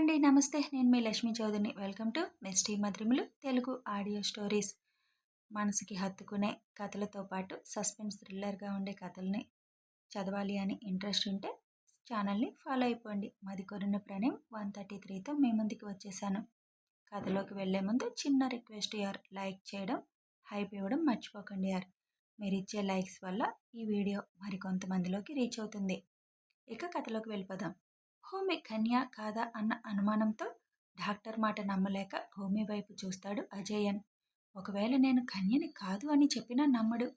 అండి. నమస్తే. నేను మీ లక్ష్మీ చౌదరిని. వెల్కమ్ టు మెస్టీ మధురిములు తెలుగు ఆడియో స్టోరీస్. మనసుకి హత్తుకునే కథలతో పాటు సస్పెన్స్ థ్రిల్లర్గా ఉండే కథల్ని చదవాలి అని ఇంట్రెస్ట్ ఉంటే ఛానల్ని ఫాలో అయిపోండి. మాది కొరిన ప్రణయం వన్ థర్టీ త్రీతో మీ ముందుకు వచ్చేసాను. కథలోకి వెళ్ళే ముందు చిన్న రిక్వెస్ట్ యార్. లైక్ చేయడం హైప్ ఇవ్వడం మర్చిపోకండి యార్. మీరు ఇచ్చే లైక్స్ వల్ల ఈ వీడియో మరికొంతమందిలోకి రీచ్ అవుతుంది. ఇక కథలోకి వెళ్ళిపోదాం. భూమి కన్య కాదా అన్న అనుమానంతో డాక్టర్ మాట నమ్మలేక భూమి వైపు చూస్తాడు అజయన్. ఒకవేళ నేను కన్యని కాదు అని చెప్పినా నమ్మడు.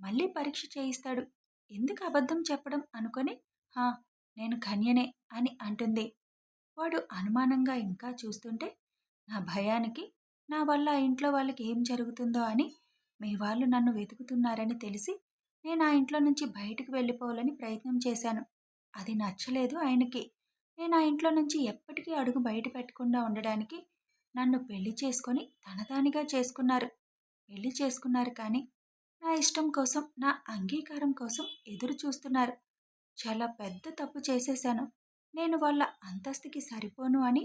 మళ్ళీ పరీక్ష చేయిస్తాడు. ఎందుకు అబద్ధం చెప్పడం అనుకొని హా నేను కన్యనే అని అంటుంది. వాడు అనుమానంగా ఇంకా చూస్తుంటే నా భయానికి నా వల్ల ఆ ఇంట్లో వాళ్ళకి ఏం జరుగుతుందో అని మీ వాళ్ళు నన్ను వెతుకుతున్నారని తెలిసి నేను ఆ ఇంట్లో నుంచి బయటకు వెళ్ళిపోవాలని ప్రయత్నం చేశాను. అది నచ్చలేదు ఆయనకి. నేను ఆ ఇంట్లో నుంచి ఎప్పటికీ అడుగు బయట పెట్టకుండా ఉండడానికి నన్ను పెళ్ళి చేసుకొని తనదానిగా చేసుకున్నారు. పెళ్ళి చేసుకున్నారు కానీ నా ఇష్టం కోసం నా అంగీకారం కోసం ఎదురు చూస్తున్నారు. చాలా పెద్ద తప్పు చేసేశాను. నేను వాళ్ళ అంతస్తుకి సరిపోను అని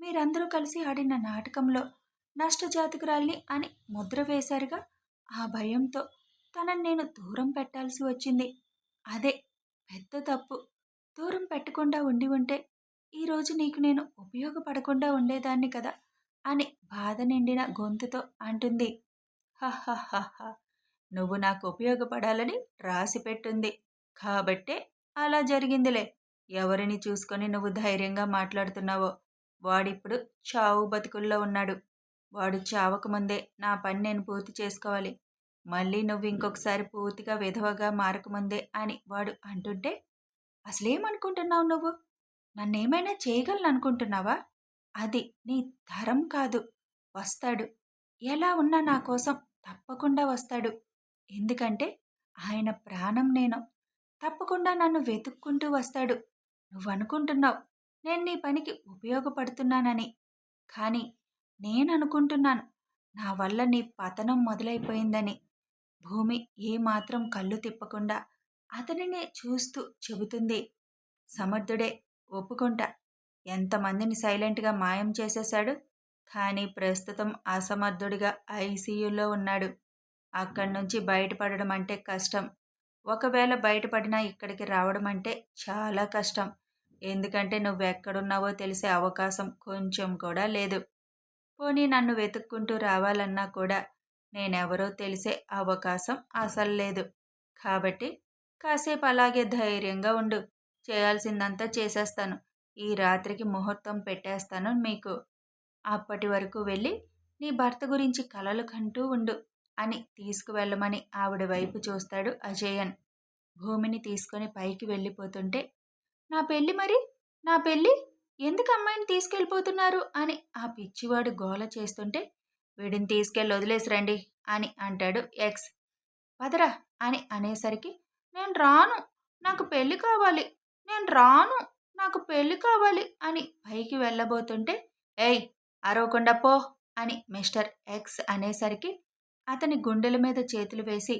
మీరందరూ కలిసి ఆడిన నాటకంలో నష్టజాతకురాల్ని అని ముద్ర వేశారుగా ఆ భయంతో తనని నేను దూరం పెట్టాల్సి వచ్చింది. అదే పెద్ద తప్పు. దూరం పెట్టకుండా ఉండి ఉంటే ఈరోజు నీకు నేను ఉపయోగపడకుండా ఉండేదాన్ని కదా అని బాధ నిండిన గొంతుతో అంటుంది. హహహహ నువ్వు నాకు ఉపయోగపడాలని రాసి పెట్టుంది. కాబట్టే అలా జరిగిందిలే. ఎవరిని చూసుకొని నువ్వు ధైర్యంగా మాట్లాడుతున్నావో? వాడిప్పుడు చావు బతుకుల్లో ఉన్నాడు. వాడు చావకముందే నా పని నేను పూర్తి చేసుకోవాలి. మళ్ళీ నువ్వు ఇంకొకసారి పూర్తిగా విధవగా మారకముందే అని వాడు అంటుంటే అసలేమనుకుంటున్నావు నువ్వు? నన్నేమైనా చేయగలను అనుకుంటున్నావా అది నీ తరం కాదు. వస్తాడు. ఎలా ఉన్నా నా కోసం తప్పకుండా వస్తాడు. ఎందుకంటే ఆయన ప్రాణం నేను. తప్పకుండా నన్ను వెతుక్కుంటూ వస్తాడు. నువ్వు అనుకుంటున్నావు నేను నీ పనికి ఉపయోగపడుతున్నానని. కానీ నేను అనుకుంటున్నాను నా వల్ల నీ పతనం మొదలైపోయిందని. భూమి ఏమాత్రం కళ్ళు తిప్పకుండా అతనినే చూస్తూ చెబుతుంది. సమర్థుడే ఒప్పుకుంటా. ఎంతమందిని సైలెంట్గా మాయం చేసేశాడు? కానీ ప్రస్తుతం అసమర్థుడిగా ఐసీయూలో ఉన్నాడు. అక్కడి నుంచి బయటపడడం అంటే కష్టం. ఒకవేళ బయటపడినా ఇక్కడికి రావడం అంటే చాలా కష్టం. ఎందుకంటే నువ్వెక్కడున్నావో తెలిసే అవకాశం కొంచెం కూడా లేదు. పోనీ నన్ను వెతుక్కుంటూ రావాలన్నా కూడా నేనెవరో తెలిసే అవకాశం అసలు లేదు. కాబట్టి కాసేపు అలాగే ధైర్యంగా ఉండు. చేయాల్సిందంతా చేసేస్తాను. ఈ రాత్రికి ముహూర్తం పెట్టేస్తాను మీకు. అప్పటి వరకు వెళ్ళి నీ భర్త గురించి కలలు కంటూ ఉండు అని తీసుకువెళ్ళమని ఆవిడ వైపు చూస్తాడు అజయన్. భూమిని తీసుకొని పైకి వెళ్ళిపోతుంటే నా పెళ్ళి మరి? నా పెళ్ళి? ఎందుకు అమ్మాయిని తీసుకెళ్ళిపోతున్నారు? అని ఆ పిచ్చివాడు గోల చేస్తుంటే వీడిని తీసుకెళ్ళి వదిలేసి రండి అని అంటాడు ఎక్స్. పదరా అని అనేసరికి నేను రాను. నాకు పెళ్ళి కావాలి. నేను రాను. నాకు పెళ్ళి కావాలి అని పైకి వెళ్ళబోతుంటే ఏయ్ అరవకుండా పో అని మిస్టర్ ఎక్స్ అనేసరికి అతని గుండెల మీద చేతులు వేసి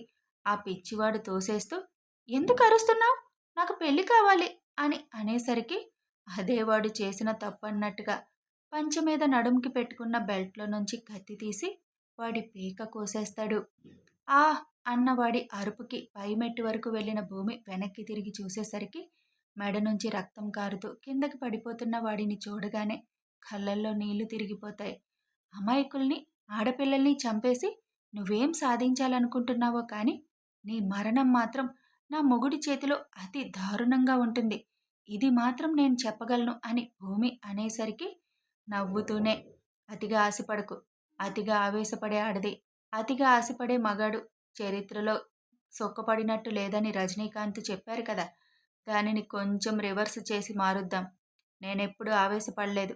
ఆ పిచ్చివాడు తోసేస్తూ ఎందుకు అరుస్తున్నావు? నాకు పెళ్ళి కావాలి అని అనేసరికి అదేవాడు చేసిన తప్పన్నట్టుగా పంచ మీద నడుంకి పెట్టుకున్న బెల్ట్లో నుంచి కత్తి తీసి వాడి పీక కోసేస్తాడు. ఆ అన్నవాడి అరుపుకి పైమెట్టు వరకు వెళ్ళిన భూమి వెనక్కి తిరిగి చూసేసరికి మెడ నుంచి రక్తం కారుతూ కిందకి పడిపోతున్న వాడిని చూడగానే కళ్ళల్లో నీళ్ళు తిరిగిపోతాయి. అమాయకుల్ని ఆడపిల్లల్ని చంపేసి నువ్వేం సాధించాలనుకుంటున్నావో కానీ నీ మరణం మాత్రం నా మొగుడి చేతిలో అతి దారుణంగా ఉంటుంది. ఇది మాత్రం నేను చెప్పగలను అని భూమి అనేసరికి నవ్వుతూనే అతిగా ఆశపడకు అతిగా ఆవేశపడే ఆడది అతిగా ఆశపడే మగాడు చరిత్రలో సొక్కపడినట్టు లేదని రజనీకాంత్ చెప్పారు కదా! దానిని కొంచెం రివర్స్ చేసి మారుద్దాం. నేనెప్పుడు ఆవేశపడలేదు.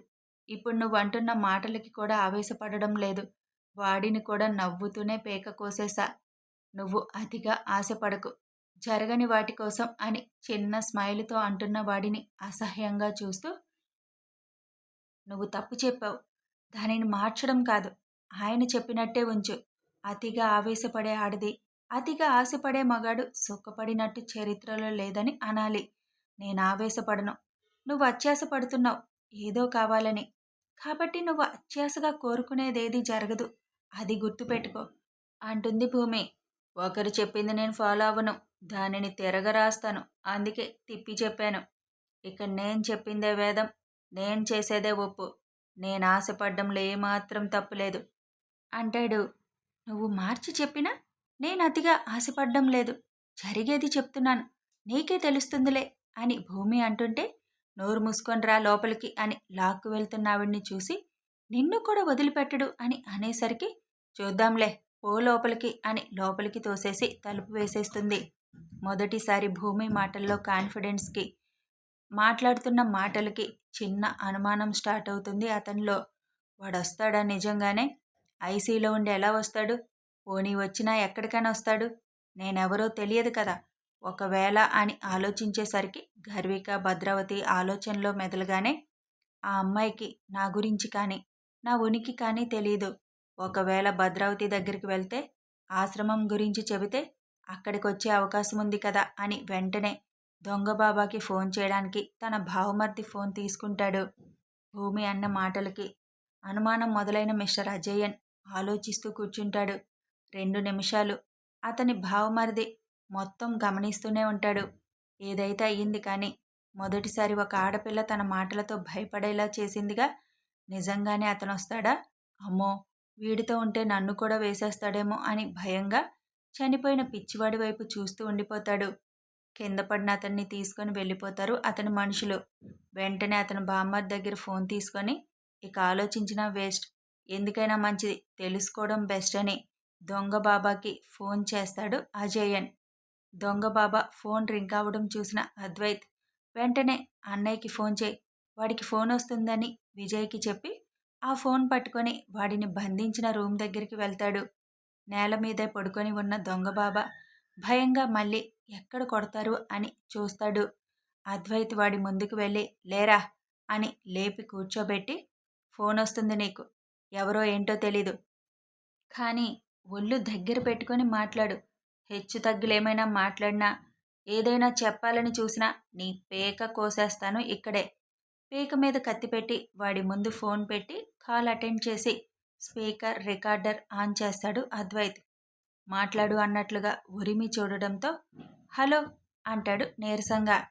ఇప్పుడు నువ్వు అంటున్న మాటలకి కూడా ఆవేశపడడం లేదు. వాడిని కూడా నవ్వుతూనే పేక కోసేసా. నువ్వు అతిగా ఆశపడకు. జరగని వాటి కోసం అని చిన్న స్మైల్తో అంటున్న వాడిని అసహ్యంగా చూస్తూ నువ్వు తప్పు చెప్పావు. దానిని మార్చడం కాదు. ఆయన చెప్పినట్టే ఉంచు. అతిగా ఆవేశపడే ఆడది. అతిగా ఆశపడే మగాడు సుఖపడినట్టు చరిత్రలో లేదని అనాలి. నేను ఆవేశపడను. నువ్వు అత్యాసపడుతున్నావు ఏదో కావాలని. కాబట్టి నువ్వు అత్యాసగా కోరుకునేదేది జరగదు. అది గుర్తుపెట్టుకో. అంటుంది భూమి. ఒకరు చెప్పింది నేను ఫాలో అవ్వను. దానిని తిరగరాస్తాను అందుకే తిప్పి చెప్పాను. ఇక నేను చెప్పిందే వేదం. నేను చేసేదే ఒప్పు. నేను ఆశపడ్డంలో ఏమాత్రం తప్పులేదు అంటాడు. నువ్వు మార్చి చెప్పినా నేను అతిగా ఆశపడ్డం లేదు. జరిగేది చెప్తున్నాను. నీకే తెలుస్తుందిలే అని భూమి అంటుంటే నోరు మూసుకొనిరా లోపలికి అని లాక్కు వెళ్తున్నావిడ్ని చూసి నిన్ను కూడా వదిలిపెట్టడు అని అనేసరికి చూద్దాంలే ఓ లోపలికి అని లోపలికి తోసేసి తలుపు వేసేస్తుంది. మొదటిసారి భూమి మాటల్లో కాన్ఫిడెన్స్కి మాట్లాడుతున్న మాటలకి చిన్న అనుమానం స్టార్ట్ అవుతుంది అతనిలో. వాడొస్తాడా నిజంగానే? ఐసీలో ఉండి ఎలా వస్తాడు? పోనీ వచ్చినా ఎక్కడికైనా వస్తాడు? నేనెవరో తెలియదు కదా. ఒకవేళ అని ఆలోచించేసరికి గర్విక భద్రావతి ఆలోచనలో మెదలగానే ఆ అమ్మాయికి నా గురించి కానీ నా ఉనికి కానీ తెలియదు ఒకవేళ భద్రావతి దగ్గరికి వెళ్తే ఆశ్రమం గురించి చెబితే అక్కడికి వచ్చే అవకాశం ఉంది కదా అని వెంటనే దొంగ బాబాకి ఫోన్ చేయడానికి తన భావమర్ది ఫోన్ తీసుకుంటాడు. భూమి అన్న మాటలకి అనుమానం మొదలైన మిస్టర్ అజయన్ ఆలోచిస్తూ కూర్చుంటాడు. రెండు నిమిషాలు. అతని భావమరిది మొత్తం గమనిస్తూనే ఉంటాడు. ఏదైతే అయ్యింది కానీ మొదటిసారి ఒక ఆడపిల్ల తన మాటలతో భయపడేలా చేసిందిగా నిజంగానే అతను వస్తాడా అమ్మో! వీడితో ఉంటే నన్ను కూడా వేసేస్తాడేమో అని భయంగా చనిపోయిన పిచ్చివాడి వైపు చూస్తూ ఉండిపోతాడు. కింద పడిన అతన్ని తీసుకొని వెళ్ళిపోతారు అతని మనుషులు. వెంటనే అతను బామ్మర్ దగ్గర ఫోన్ తీసుకొని ఇక ఆలోచించిన వేస్ట్. ఎందుకైనా మంచిది. తెలుసుకోవడం బెస్ట్ అని దొంగ బాబాకి ఫోన్ చేస్తాడు అజయన్. దొంగ బాబా ఫోన్ రింగ్ అవ్వడం చూసిన అద్వైత్ వెంటనే అన్నయ్యకి ఫోన్ చేయి. వాడికి ఫోన్ వస్తుందని విజయ్కి చెప్పి ఆ ఫోన్ పట్టుకొని వాడిని బంధించిన రూమ్ దగ్గరికి వెళ్తాడు. నేల మీదే పడుకొని ఉన్న దొంగ బాబా భయంగా మళ్ళీ ఎక్కడ కొడతారు అని చూస్తాడు. అద్వైత్ వాడి ముందుకు వెళ్ళి లేరా అని లేపి కూర్చోబెట్టి ఫోన్ వస్తుంది నీకు. ఎవరో ఏంటో తెలీదు. కానీ ఒళ్ళు దగ్గర పెట్టుకొని మాట్లాడు. హెచ్చు తగ్గులేమైనా మాట్లాడినా ఏదైనా చెప్పాలని చూసినా నీ పేక కోసేస్తాను ఇక్కడే. పేక మీద కత్తి పెట్టి వాడి ముందు ఫోన్ పెట్టి కాల్ అటెండ్ చేసి స్పీకర్ రికార్డర్ ఆన్ చేస్తాడు అద్వైత్. మాట్లాడు అన్నట్లుగా ఉరిమి చూడడంతో హలో అంటాడు నీరసంగా.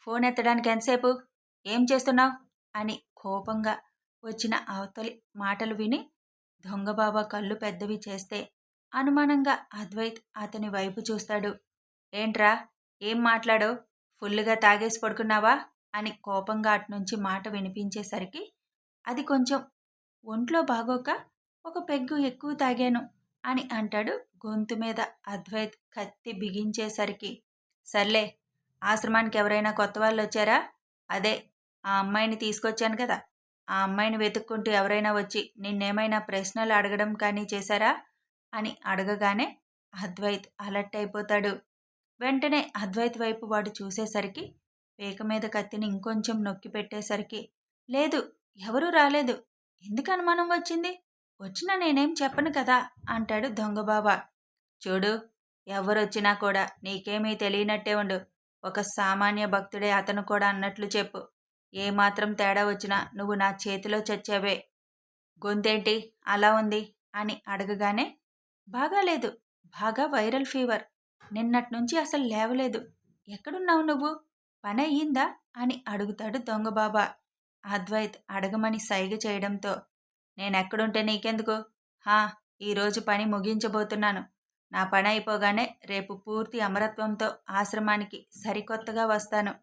ఫోన్ ఎత్తడానికి ఎంతసేపు? ఏం చేస్తున్నావు? అని కోపంగా వచ్చిన అవతలి మాటలు విని దొంగబాబా కళ్ళు పెద్దవి చేస్తే అనుమానంగా అద్వైత్ అతని వైపు చూస్తాడు. ఏంట్రా ఏం మాట్లాడో ఫుల్లుగా తాగేసి పడుకున్నావా? అని కోపంగా అటునుంచి మాట వినిపించేసరికి అది కొంచెం ఒంట్లో బాగోక ఒక పెగ్గు ఎక్కువ తాగాను అని అంటాడు గొంతు మీద అద్వైత్ కత్తి బిగించేసరికి. సర్లే ఆశ్రమానికి ఎవరైనా కొత్త వాళ్ళు వచ్చారా అదే ఆ అమ్మాయిని తీసుకొచ్చాను కదా. ఆ అమ్మాయిని వెతుక్కుంటూ ఎవరైనా వచ్చి నిన్నేమైనా ప్రశ్నలు అడగడం కానీ చేశారా? అని అడగగానే అద్వైత్ అలర్ట్ అయిపోతాడు. వెంటనే అద్వైత్ వైపు వాడు చూసేసరికి పేక మీద కత్తిని ఇంకొంచెం నొక్కి పెట్టేసరికి లేదు ఎవరూ రాలేదు. ఎందుకు అనుమానం వచ్చింది? వచ్చినా నేనేం చెప్పను కదా అంటాడు దొంగబాబా చూడు ఎవరొచ్చినా కూడా నీకేమీ తెలియనట్టే ఉండు. ఒక సామాన్య భక్తుడే అతను కూడా అన్నట్లు చెప్పు. ఏమాత్రం తేడా వచ్చినా నువ్వు నా చేతిలో చచ్చావే. గొంతేంటి? అలా ఉంది? అని అడగగానే బాగాలేదు. బాగా వైరల్ ఫీవర్. నిన్నటి నుంచి అసలు లేవలేదు. ఎక్కడున్నావు నువ్వు? పని అయ్యిందా? అని అడుగుతాడు దొంగబాబా. అద్వైత్ అడగమని సైగ చేయడంతో నేనెక్కడుంటే నీకెందుకు? హా ఈరోజు పని ముగించబోతున్నాను. నా పని అయిపోగానే రేపు పూర్తి అమరత్వంతో ఆశ్రమానికి సరికొత్తగా వస్తాను.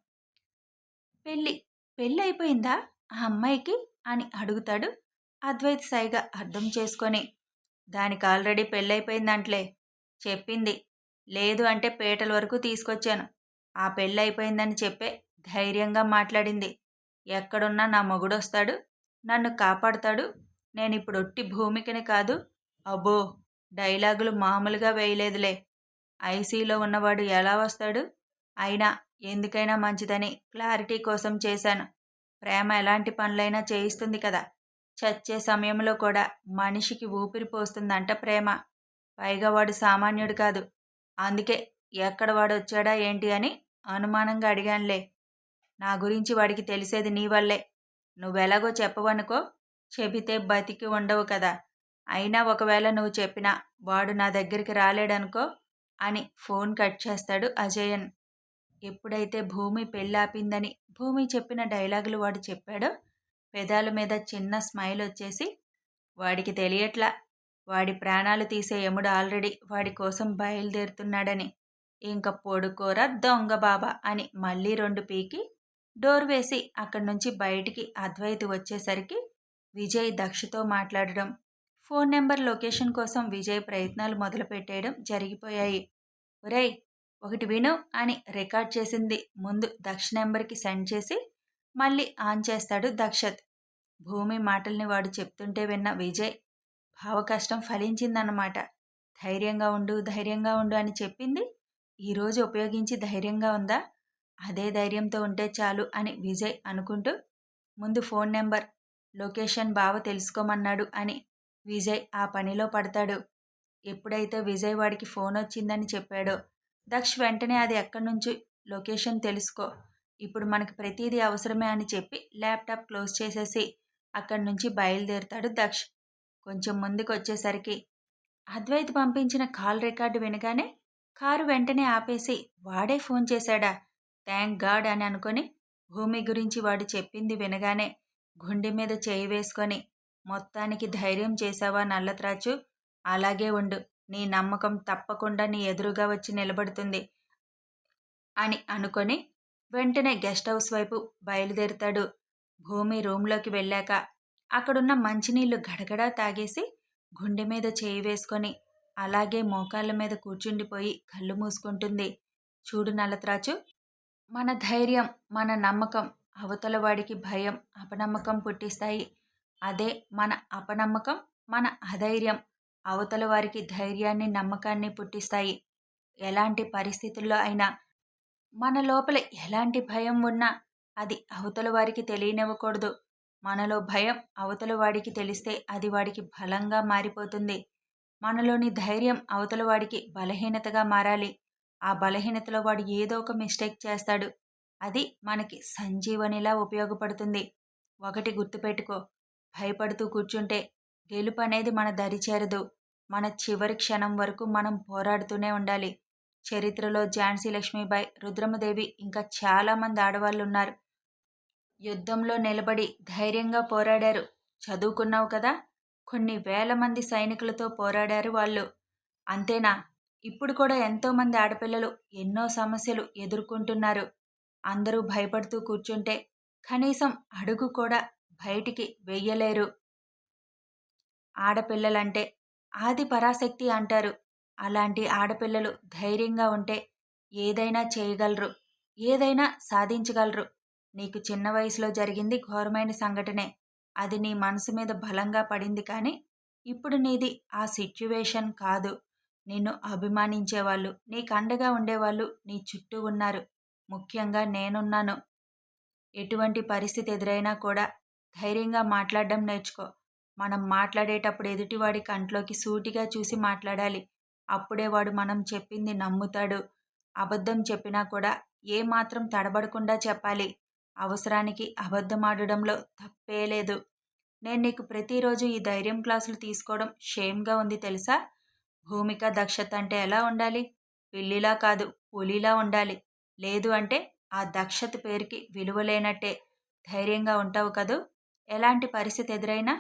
పెళ్ళి. పెళ్ళి అయిపోయిందా ఆ అమ్మాయికి? అని అడుగుతాడు అద్వైత్ సైగా అర్థం చేసుకొని. దానికి ఆల్రెడీ పెళ్ళైపోయిందంట్లే చెప్పింది. లేదు అంటే పేటల వరకు తీసుకొచ్చాను. ఆ పెళ్ళైపోయిందని చెప్పే ధైర్యంగా మాట్లాడింది. ఎక్కడున్నా నా మొగుడొస్తాడు. నన్ను కాపాడుతాడు. నేను ఇప్పుడు ఒట్టి భూమికని కాదు. అబ్బో! డైలాగులు మామూలుగా వేయలేదులే. ఐసీలో ఉన్నవాడు ఎలా వస్తాడు? అయినా ఎందుకైనా మంచిదని క్లారిటీ కోసం చేశాను. ప్రేమ ఎలాంటి పనులైనా చేయిస్తుంది కదా. చచ్చే సమయంలో కూడా మనిషికి ఊపిరి పోస్తుందంట ప్రేమ. పైగా వాడు సామాన్యుడు కాదు. అందుకే ఎక్కడ వాడు వచ్చాడా ఏంటి అని అనుమానంగా అడిగానులే. నా గురించి వాడికి తెలిసేది నీ వల్లే. నువ్వెలాగో చెప్పవనుకో చెబితే బతికి ఉండవు కదా. అయినా ఒకవేళ నువ్వు చెప్పినా వాడు నా దగ్గరికి రాలేడనుకో అని ఫోన్ కట్ చేస్తాడు అజయన్. ఎప్పుడైతే భూమి పెళ్ళాపిందని భూమి చెప్పిన డైలాగులు వాడు చెప్పాడో పెదాల మీద చిన్న స్మైల్ వచ్చేసి వాడికి తెలియట్లా. వాడి ప్రాణాలు తీసే యముడు ఆల్రెడీ వాడి కోసం బయలుదేరుతున్నాడని. ఇంక పొడుకోర దొంగ బాబా అని మళ్ళీ రెండు పీకి డోర్ వేసి అక్కడి నుంచి బయటికి అద్వైతి వచ్చేసరికి విజయ్ దక్షతో మాట్లాడడం ఫోన్ నెంబర్ లొకేషన్ కోసం విజయ్ ప్రయత్నాలు మొదలుపెట్టేయడం జరిగిపోయాయి. ఒరేయ్ ఒకటి విను అని రికార్డ్ చేసింది. ముందు దక్ష నెంబర్కి సెండ్ చేసి మళ్ళీ ఆన్ చేస్తాడు దక్షత్. భూమి మాటల్ని వాడు చెప్తుంటే విన్న విజయ్ భావ కష్టం ఫలించిందన్నమాట. ధైర్యంగా ఉండు ధైర్యంగా ఉండు అని చెప్పింది. ఈరోజు ఉపయోగించి ధైర్యంగా ఉందా? అదే ధైర్యంతో ఉంటే చాలు అని విజయ్ అనుకుంటూ ముందు ఫోన్ నెంబర్ లొకేషన్ బావ తెలుసుకోమన్నాడు అని విజయ్ ఆ పనిలో పడతాడు. ఎప్పుడైతే విజయ్ వాడికి ఫోన్ వచ్చిందని చెప్పాడో దక్ష్ వెంటనే అది ఎక్కడి నుంచి లొకేషన్ తెలుసుకో. ఇప్పుడు మనకి ప్రతిదీ అవసరమే అని చెప్పి ల్యాప్టాప్ క్లోజ్ చేసేసి అక్కడి నుంచి బయలుదేరుతాడు దక్ష్. కొంచెం ముందుకు వచ్చేసరికి అద్వైత్ పంపించిన కాల్ రికార్డు వినగానే కారు వెంటనే ఆపేసి వాడే ఫోన్ చేశాడా? థ్యాంక్ గాడ్ అని అనుకొని భూమి గురించి వాడు చెప్పింది వినగానే గుండె మీద చేయి వేసుకొని మొత్తానికి ధైర్యం చేశావా నల్లత్రాచు? అలాగే ఉండు. నీ నమ్మకం తప్పకుండా నీ ఎదురుగా వచ్చి నిలబడుతుంది అని అనుకొని వెంటనే గెస్ట్ హౌస్ వైపు బయలుదేరుతాడు. భూమి రూమ్లోకి వెళ్ళాక అక్కడున్న మంచినీళ్ళు గడగడా తాగేసి గుండె మీద చేయి వేసుకొని అలాగే మోకాళ్ళ మీద కూర్చుండిపోయి కళ్ళు మూసుకుంటుంది. చూడు నలత్రాచు మన ధైర్యం మన నమ్మకం అవతల వాడికి భయం అపనమ్మకం పుట్టిస్తాయి. అదే మన అపనమ్మకం మన అధైర్యం. అవతల వారికి ధైర్యాన్ని నమ్మకాన్ని పుట్టిస్తాయి. ఎలాంటి పరిస్థితుల్లో అయినా మన లోపల ఎలాంటి భయం ఉన్నా అది అవతల వారికి తెలియనివ్వకూడదు. మనలో భయం అవతల వాడికి తెలిస్తే అది వాడికి బలంగా మారిపోతుంది. మనలోని ధైర్యం అవతల వాడికి బలహీనతగా మారాలి. ఆ బలహీనతలో వాడు ఏదో ఒక మిస్టేక్ చేస్తాడు. అది మనకి సంజీవనిలా ఉపయోగపడుతుంది. ఒకటి గుర్తుపెట్టుకో. భయపడుతూ కూర్చుంటే గెలుపు అనేది మన దరి చేరదు. మన చివరి క్షణం వరకు మనం పోరాడుతూనే ఉండాలి. చరిత్రలో ఝాన్సీ లక్ష్మీబాయి రుద్రమదేవి ఇంకా చాలామంది ఆడవాళ్ళు ఉన్నారు యుద్ధంలో నిలబడి ధైర్యంగా పోరాడారు. చదువుకున్నావు కదా? కొన్ని వేల మంది సైనికులతో పోరాడారు వాళ్ళు. అంతేనా? ఇప్పుడు కూడా ఎంతోమంది ఆడపిల్లలు ఎన్నో సమస్యలు ఎదుర్కొంటున్నారు. అందరూ భయపడుతూ కూర్చుంటే కనీసం అడుగు కూడా బయటికి వెయ్యలేరు. ఆడపిల్లలంటే ఆది పరాశక్తి అంటారు. అలాంటి ఆడపిల్లలు ధైర్యంగా ఉంటే ఏదైనా చేయగలరు ఏదైనా సాధించగలరు. నీకు చిన్న వయసులో జరిగింది ఘోరమైన సంఘటనే. అది నీ మనసు మీద బలంగా పడింది కానీ ఇప్పుడు నీది ఆ సిచ్యువేషన్ కాదు. నిన్ను అభిమానించేవాళ్ళు నీకు అండగా ఉండేవాళ్ళు నీ చుట్టూ ఉన్నారు. ముఖ్యంగా నేనున్నాను. ఎటువంటి పరిస్థితి ఎదురైనా కూడా ధైర్యంగా మాట్లాడడం నేర్చుకో. మనం మాట్లాడేటప్పుడు ఎదుటివాడి కంట్లోకి సూటిగా చూసి మాట్లాడాలి. అప్పుడే వాడు మనం చెప్పింది నమ్ముతాడు. అబద్ధం చెప్పినా కూడా ఏమాత్రం తడబడకుండా చెప్పాలి. అవసరానికి అబద్ధమాడడంలో తప్పే లేదు. నేను నీకు ప్రతిరోజు ఈ ధైర్యం క్లాసులు తీసుకోవడం షేమ్గా ఉంది తెలుసా? భూమిక దక్షత అంటే ఎలా ఉండాలి? పిల్లిలా కాదు పులిలా ఉండాలి. లేదు అంటే ఆ దక్షత పేరుకి విలువ లేనట్టే. ధైర్యంగా ఉంటావు కదూ? ఎలాంటి పరిస్థితి ఎదురైనా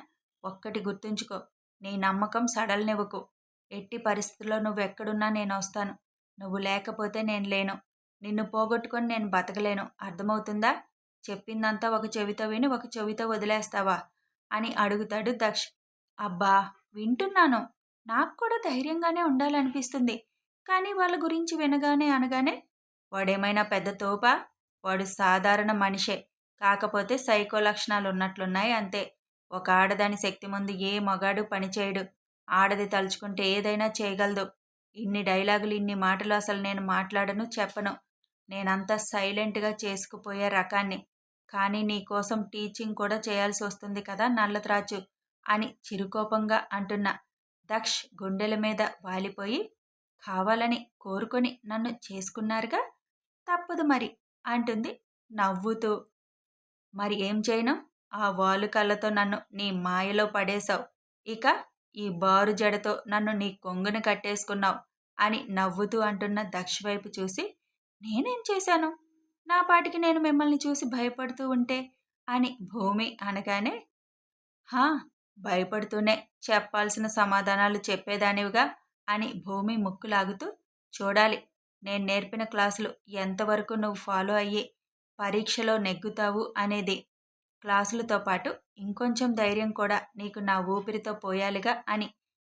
ఒక్కటి గుర్తుంచుకో నీ నమ్మకం సడల్నివ్వకు. ఎట్టి పరిస్థితుల్లో నువ్వు ఎక్కడున్నా నేను వస్తాను. నువ్వు లేకపోతే నేను లేను. నిన్ను పోగొట్టుకొని నేను బతకలేను. అర్థమవుతుందా? చెప్పిందంతా ఒక చెవితో విని ఒక చెవితో వదిలేస్తావా? అని అడుగుతాడు దక్ష్. అబ్బా వింటున్నాను. నాకు కూడా ధైర్యంగానే ఉండాలనిపిస్తుంది. కానీ వాళ్ళ గురించి వినగానే అనగానే వాడేమైనా పెద్ద తోపా? వాడు సాధారణ మనిషే. కాకపోతే సైకో లక్షణాలు ఉన్నట్లున్నాయి అంతే. ఒక ఆడదాని శక్తి ముందు ఏ మగాడు పనిచేయడు ఆడది తలుచుకుంటే ఏదైనా చేయగలదు. ఇన్ని డైలాగులు ఇన్ని మాటలు అసలు నేను మాట్లాడను చెప్పను. నేనంతా సైలెంట్గా చేసుకుపోయే రకాన్ని. కానీ నీకోసం టీచింగ్ కూడా చేయాల్సి వస్తుంది కదా నల్లత్రాచు అని చిరుకోపంగా అంటున్న. దక్ష్ గుండెల మీద వాలిపోయి కావాలని కోరుకొని నన్ను చేసుకున్నారుగా? తప్పదు మరి అంటుంది నవ్వుతూ. మరి ఏం చేయను? ఆ వాలుకళ్ళతో నన్ను నీ మాయలో పడేశావు. ఇక ఈ బారు జడతో నన్ను నీ కొంగును కట్టేసుకున్నావు అని నవ్వుతూ అంటున్న దక్ష వైపు చూసి నేనేం చేశాను? నా పాటికి నేను మిమ్మల్ని చూసి భయపడుతూ ఉంటే అని భూమి అనగానే హా భయపడుతూనే చెప్పాల్సిన సమాధానాలు చెప్పేదానివిగా అని భూమి ముక్కులాగుతూ చూడాలి నేను నేర్పిన క్లాసులు ఎంతవరకు నువ్వు ఫాలో అయ్యి పరీక్షలో నెగ్గుతావు అనేది క్లాసులతో పాటు ఇంకొంచెం ధైర్యం కూడా నీకు నా ఊపిరితో పోయాలిగా అని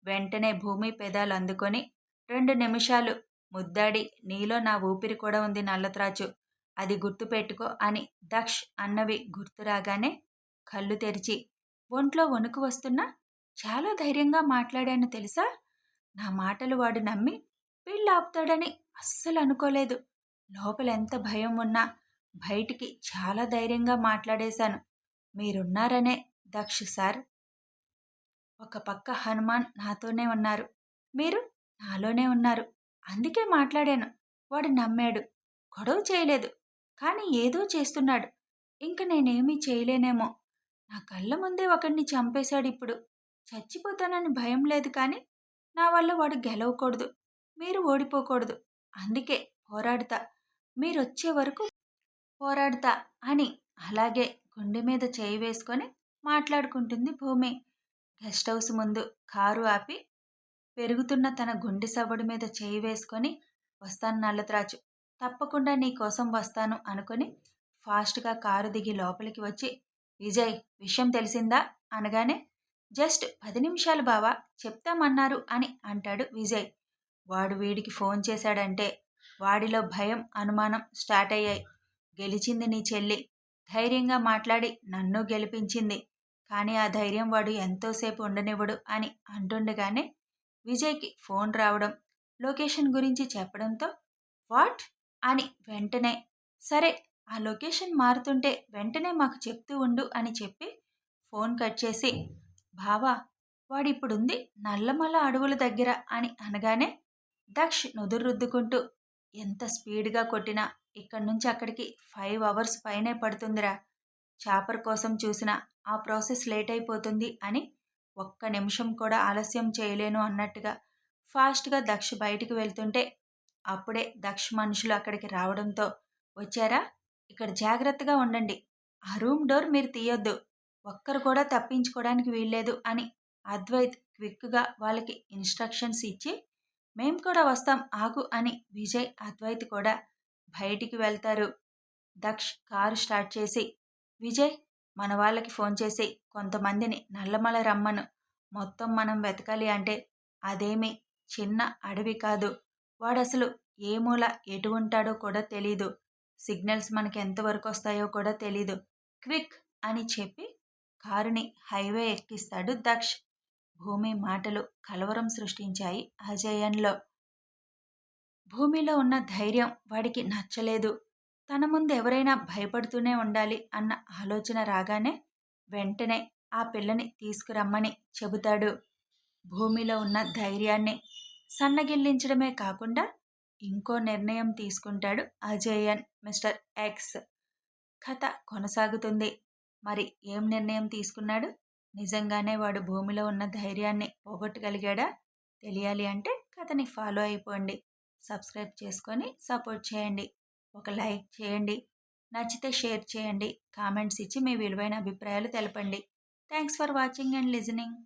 వెంటనే భూమి పెదాలు అందుకొని రెండు నిమిషాలు ముద్దాడి నీలో నా ఊపిరి కూడా ఉంది నల్లత్రాచు అది గుర్తుపెట్టుకో అని దక్ష్ అన్నవి గుర్తు రాగానే కళ్ళు తెరిచి ఒంట్లో వణుకు వస్తున్నా చాలా ధైర్యంగా మాట్లాడాను తెలుసా? నా మాటలు వాడు నమ్మి పెళ్ళి ఆపుతాడని అస్సలు అనుకోలేదు. లోపల ఎంత భయం ఉన్నా బయటికి చాలా ధైర్యంగా మాట్లాడేశాను. మీరున్నారనే దక్ష సార్. ఒక పక్క హనుమాన్ నాతోనే ఉన్నారు. మీరు నాలోనే ఉన్నారు. అందుకే మాట్లాడాను. వాడు నమ్మాడు. గొడవ చేయలేదు. కానీ ఏదో చేస్తున్నాడు. ఇంక నేనేమీ చేయలేనేమో. నా కళ్ళ ముందే ఒకడిని చంపేశాడు ఇప్పుడు. చచ్చిపోతానని భయం లేదు కానీ నా వల్ల వాడు గెలవకూడదు. మీరు ఓడిపోకూడదు. అందుకే పోరాడుతా. మీరొచ్చే వరకు పోరాడుతా అని అలాగే గుండె మీద చేయి వేసుకొని మాట్లాడుకుంటుంది భూమి. గెస్ట్ హౌస్ ముందు కారు ఆపి పెరుగుతున్న తన గుండె సవ్వడి మీద చేయి వేసుకొని వస్తాను నల్లత్రాచు తప్పకుండా నీ కోసం వస్తాను అనుకొని ఫాస్ట్గా కారు దిగి లోపలికి వచ్చి విజయ్ విషయం తెలిసిందా? అనగానే జస్ట్ పది నిమిషాలు బావా చెప్తామన్నారు అని అంటాడు విజయ్. వాడు వీడికి ఫోన్ చేశాడంటే వాడిలో భయం అనుమానం స్టార్ట్ అయ్యాయి. గెలిచింది నీ చెల్లి ధైర్యంగా మాట్లాడి నన్ను గెలిపించింది. కానీ ఆ ధైర్యం వాడు ఎంతోసేపు ఉండనివ్వడు అని అంటుండగానే విజయ్కి ఫోన్ రావడం లొకేషన్ గురించి చెప్పడంతో వాట్? అని వెంటనే సరే ఆ లొకేషన్ మారుతుంటే వెంటనే మాకు చెప్తూ ఉండు అని చెప్పి ఫోన్ కట్ చేసి బావా వాడిప్పుడుంది నల్లమల అడవుల దగ్గర అని అనగానే దక్ష్ నుదురు రుద్దుకుంటూ ఎంత స్పీడ్గా కొట్టినా ఇక్కడి నుంచి అక్కడికి ఫైవ్ అవర్స్ పైనే పడుతుందిరా. చాపర్ కోసం చూసిన ఆ ప్రాసెస్ లేట్ అయిపోతుంది అని ఒక్క నిమిషం కూడా ఆలస్యం చేయలేను అన్నట్టుగా ఫాస్ట్గా దక్ష బయటికి వెళ్తుంటే అప్పుడే దక్ష మనుషులు అక్కడికి రావడంతో వచ్చారా? ఇక్కడ జాగ్రత్తగా ఉండండి. ఆ రూమ్ డోర్ మీరు తీయొద్దు. ఒక్కరు కూడా తప్పించుకోవడానికి వీల్లేదు అని అద్వైత్ క్విక్గా వాళ్ళకి ఇన్స్ట్రక్షన్స్ ఇచ్చి మేం కూడా వస్తాం ఆగు అని విజయ్ అద్వైత్ కూడా బయటికి వెళ్తారు. దక్ష్ కారు స్టార్ట్ చేసి విజయ్ మన వాళ్ళకి ఫోన్ చేసి కొంతమందిని నల్లమల రమ్మను. మొత్తం మనం వెతకాలి అంటే అదేమి చిన్న అడవి కాదు. వాడసలు ఏ మూల ఎటు ఉంటాడో కూడా తెలీదు. సిగ్నల్స్ మనకి ఎంతవరకు వస్తాయో కూడా తెలీదు. క్విక్ అని చెప్పి కారుని హైవే ఎక్కిస్తాడు దక్ష్. భూమి మాటలు కలవరం సృష్టించాయి అజయన్లో భూమిలో ఉన్న ధైర్యం వాడికి నచ్చలేదు. తన ముందు ఎవరైనా భయపడుతూనే ఉండాలి అన్న ఆలోచన రాగానే వెంటనే ఆ పిల్లని తీసుకురమ్మని చెబుతాడు. భూమిలో ఉన్న ధైర్యాన్ని సన్నగిల్లించడమే కాకుండా ఇంకో నిర్ణయం తీసుకుంటాడు అజయన్ మిస్టర్ ఎక్స్. కథ కొనసాగుతుంది. మరి ఏం నిర్ణయం తీసుకున్నాడు? నిజంగానే వాడు భూమిలో ఉన్న ధైర్యాన్ని పోగొట్టగలిగాడా? తెలియాలి అంటే కథని ఫాలో అయిపోండి. సబ్స్క్రైబ్ చేసుకొని సపోర్ట్ చేయండి. ఒక లైక్ చేయండి. నచ్చితే షేర్ చేయండి. కామెంట్స్ ఇచ్చి మీ విలువైన అభిప్రాయాలు తెలపండి. Thanks for watching and listening.